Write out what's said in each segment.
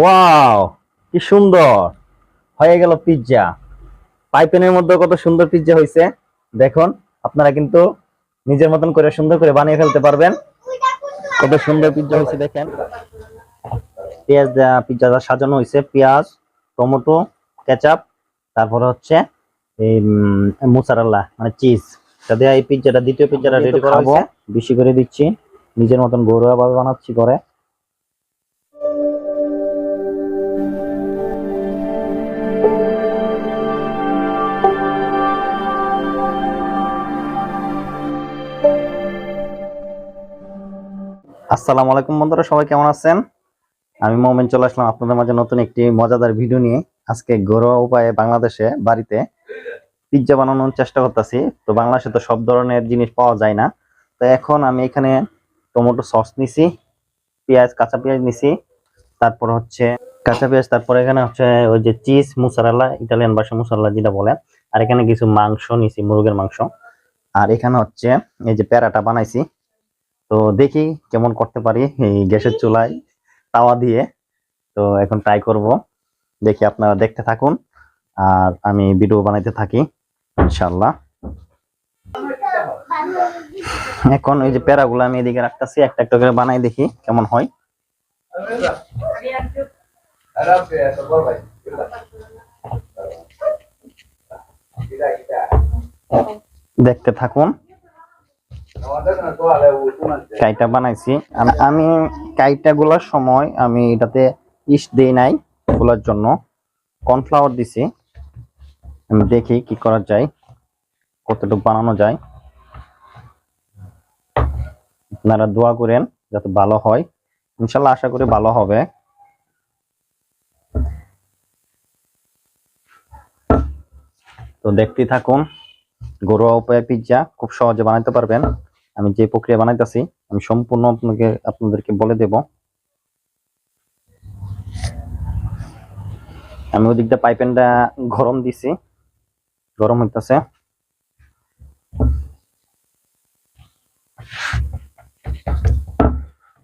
Wow কি সুন্দর। হয়ে গেল পিৎজা পাইপেনের মধ্যে কত সুন্দর পিৎজা হয়েছে। দেখুন আপনারা কিন্তু নিজের মতন করে সুন্দর করে বানিয়ে ফেলতে পারবেন। কত সুন্দর পিৎজা হয়েছে দেখেন। পেঁয়াজ পিৎজাটা সাজানো হয়েছে পেঁয়াজ টমেটো কেচাপ তারপরে হচ্ছে এই মোসারাল্লা মানে চিজ সাথে এই পিৎজাটা দ্বিতীয় পিৎজাটা রেডি করা হয়েছে। বেশি করে দিচ্ছি। নিজের মতন ঘরোয়া ভাবে বানাচ্ছি করে আসসালামু আলাইকুম বন্ধুরা, সবাই কেমন আছেন? আমি মোমেন চলে আসলাম আপনাদের মাঝে নতুন একটি মজাদার ভিডিও নিয়ে। আজকে ঘরোয়া উপায়ে বাংলাদেশে বাড়িতে পিৎজা বানানোর চেষ্টা করতেছি। তো বাংলাদেশে তো সব ধরনের জিনিস পাওয়া যায় না। তো এখন আমি এখানে টমেটো সস নিছি, পেঁয়াজ, কাঁচা পেঁয়াজ নিছি, তারপর হচ্ছে কাঁচা পেঁয়াজ, তারপর এখানে হচ্ছে ওই যে চিজ মুসারালা ইটালিয়ান ভাষা মুসারালা যেটা বলে, আর এখানে কিছু মাংস নিছি, মুরগের মাংস। আর এখানে হচ্ছে এই যে প্যারাটা বানাইছি। তো দেখি কেমন করতে পারি এই গ্যাসের চুলায় তাওয়া দিয়ে। তো এখন ট্রাই করব। দেখি আপনারা দেখতে থাকুন। আর আমি ভিডিও বানাইতে থাকি ইনশাল্লাহ এখন ওই যে প্যারাগুলো আমি এদিকে রাখতেছি, একটা একটা করে বানাই দেখি কেমন হয়। দেখতে থাকুন। কাইটা বানাইছি। আম- কাইটা গুলার সময় আমি এটাতে ইস দেই নাই গুলার জন্য। কর্নফ্লাওয়ার দিছি। আমি দেখি কি করা যায়, কতটুকু বানানো যায়। আপনারা দোয়া করেন যাতে ভালো হয়। ইনশাল্লাহ আশা করি ভালো হবে। তো দেখতে থাকুন। ঘরোয়া উপায়ে পিৎজা খুব সহজে বানাইতে পারবেন। আমি যে প্রক্রিয়া বানাইতেছি, আমি সম্পূর্ণ আপনাকে, আপনাদেরকে বলে দেব। আমি ওদিকটা পাইপেনটা গরম দিছি। গরম হইতাছে।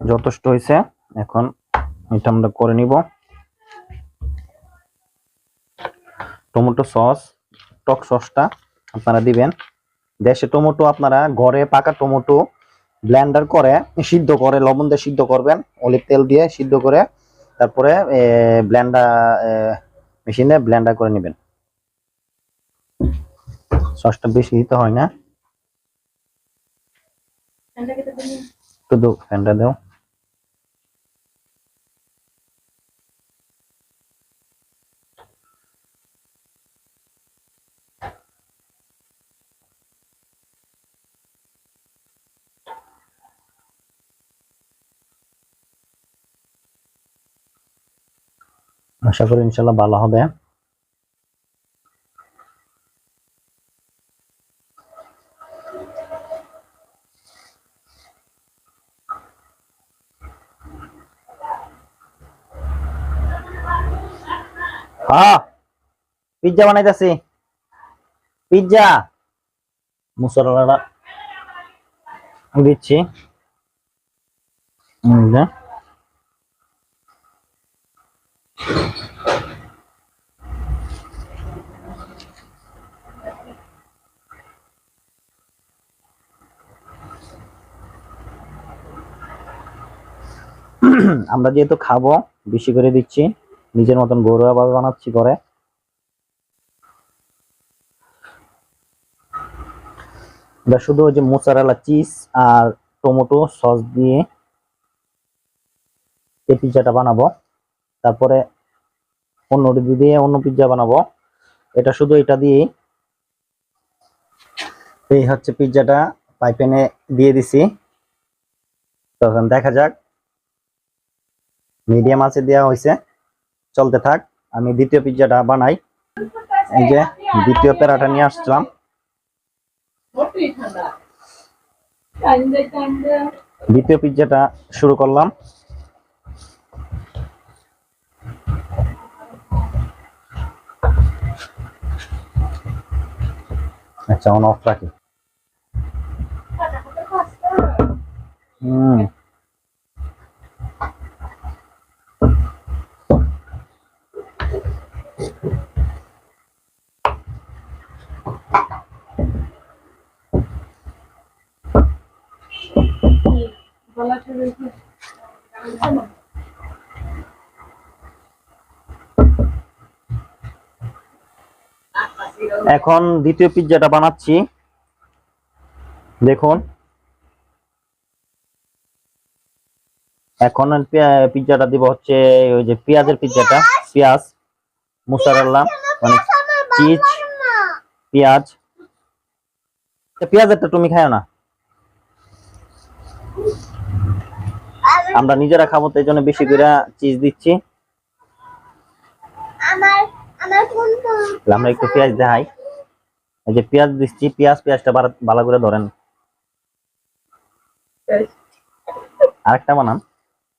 যথেষ্ট হয়েছে এখন এটা আমরা করে নিব। টমেটো সস, টক সসটা আপনারা দিবেন। দেশে টমেটো আপনারা ঘরে পাকা টমেটো ব্লেন্ডার করে সিদ্ধ করে লবণ দিয়ে সিদ্ধ করবেন অলিভ তেল দিয়ে সিদ্ধ করে তারপরে ব্লেন্ডার মেশিনে ব্লেন্ডার করে নেবেন। সসটা বেশি দিতে হয় না। শুধু ফ্যানটা দাও। আশা করি ইনশাল্লাহ ভালো হবে। পিজ্জা বানাইতেছি। পিজ্জা। মুসলাটা দিচ্ছি। আমরা যেহেতু খাব, বেশি করে দিচ্ছি, নিজের মতন ঘরোয়া ভাবে বানাচ্ছি করে এটা শুধু ওই যে মোচারেলা চিজ আর টমেটো সস দিয়ে এই পিৎজাটা বানাবো। তারপরে অন্যটি দিয়ে অন্য পিৎজা বানাবো। এটা শুধু এটা দিয়ে এই হচ্ছে পিৎজাটা পাইপেনে দিয়ে দিছি। তখন দেখা যাক মিডিয়াম আছে দেওয়া হয়েছে চলতে থাক, আমি দ্বিতীয় পিৎজাটা বানাই। এই যে দ্বিতীয় প্যারাটা নিয়ে আসলাম দ্বিতীয় পিৎজাটা শুরু করলাম। আচ্ছা অন অফ রাখি। হুম। এখন দ্বিতীয় পিজ্জাটা বানাচ্ছি। দেখুন। এখন পিজ্জাটা দিব হচ্ছে ওই যে পেঁয়াজের পিজ্জাটা। পেঁয়াজ মুসারাল্লা মানে চিজ পেঁয়াজ। পেঁয়াজের তুমি খাও না। আমরা নিজেরা খাব তো এই জন্য বেশি করে চিজ দিচ্ছি। আমার আমার কোন তাহলে আমরা একটু পেঁয়াজ দেখাই। এই যে পেঁয়াজ দিচ্ছি পেঁয়াজ পেঁয়াজটা ভালো- ভালো করে ধরেন। আরেকটা বানান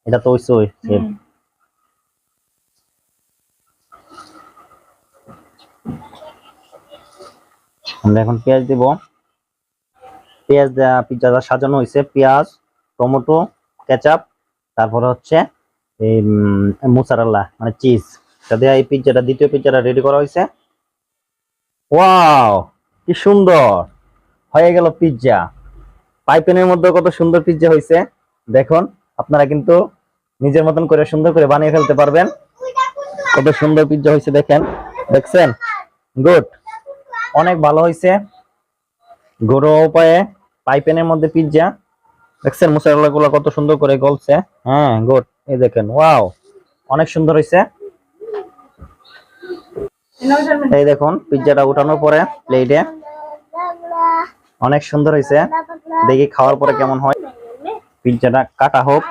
এটা তো ওইসে ওই। আমরা এখন পেঁয়াজ দিব। পেঁয়াজ দেওয়া পিৎজাটা সাজানো হয়েছে পেঁয়াজ টমেটো কেচাপ তারপরে হচ্ছে এই মুসারাল্লা মানে চিজ এই পিজ্জাটা দ্বিতীয় পিৎজাটা রেডি করা হয়েছে। ওয়াও কি সুন্দর! হয়ে গেল পিৎজা পাইপেনের মধ্যে কত সুন্দর পিজ্জা হয়েছে। দেখুন, আপনারা কিন্তু নিজের মতন করে সুন্দর করে বানিয়ে ফেলতে পারবেন। কত সুন্দর পিজ্জা হয়েছে দেখেন। দেখছেন? গুড অনেক ভালো হয়েছে। ঘরোয়া উপায়ে পাইপেনের মধ্যে পিৎজা দেখছেন মশলা গুলো কত সুন্দর করে গলছে। হ্যাঁ গুড এই দেখেন ওয়াও অনেক সুন্দর হয়েছে এই দেখুন পিৎজাটা উঠানোর পরে প্লেটে অনেক সুন্দর হয়েছে দেখি খাওয়ার পরে কেমন হয়। পিৎজাটা কাটা হোক।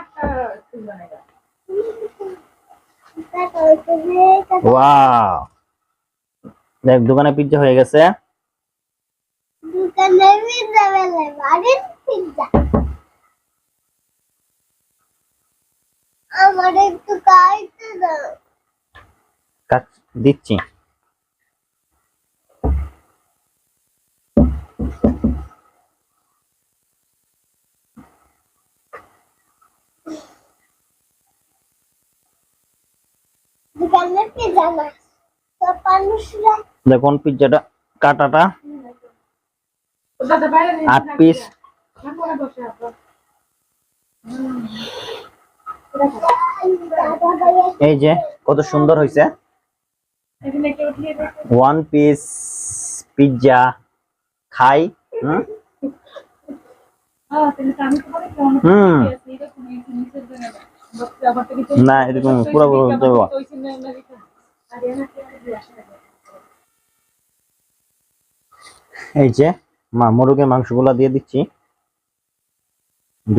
ওয়াও দেখ, দোকানে পিজ্জা হয়ে গেছে। আমার একটু খাইতে দাও কাট দিচ্ছি দোকানে পিজ্জা না তো মানুষরা দেখুন পিৎজাটা কাটাটা আট পিস এই যে, কত সুন্দর হয়েছে ওয়ান পিস পিৎজা খাই, হুম? হুম। না এরকম পুরো এই যে, মা, মুরগের মাংসগুলো দিয়ে দিচ্ছি।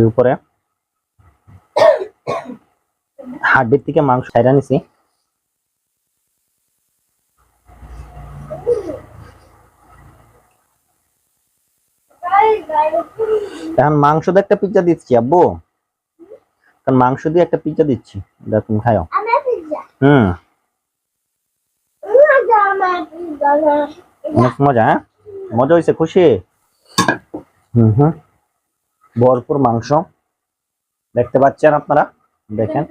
উপরে। হাড্ডির থেকে মাংস ছাইরা নিছি। এখন মাংস দিয়ে একটা পিজ্জা দিচ্ছি, আব্বু। কারণ মাংস দিয়ে একটা পিজ্জা দিচ্ছি। এটা তুমি খাও হুম। মজা হ্যাঁ? মজা হয়েছে, খুশি? হুম হুম। ভরপুর মাংস। দেখতে পাচ্ছেন আপনারা? দেখেন।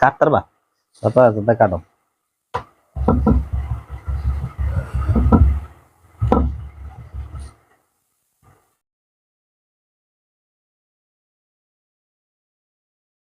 কাটতার বা কাটো।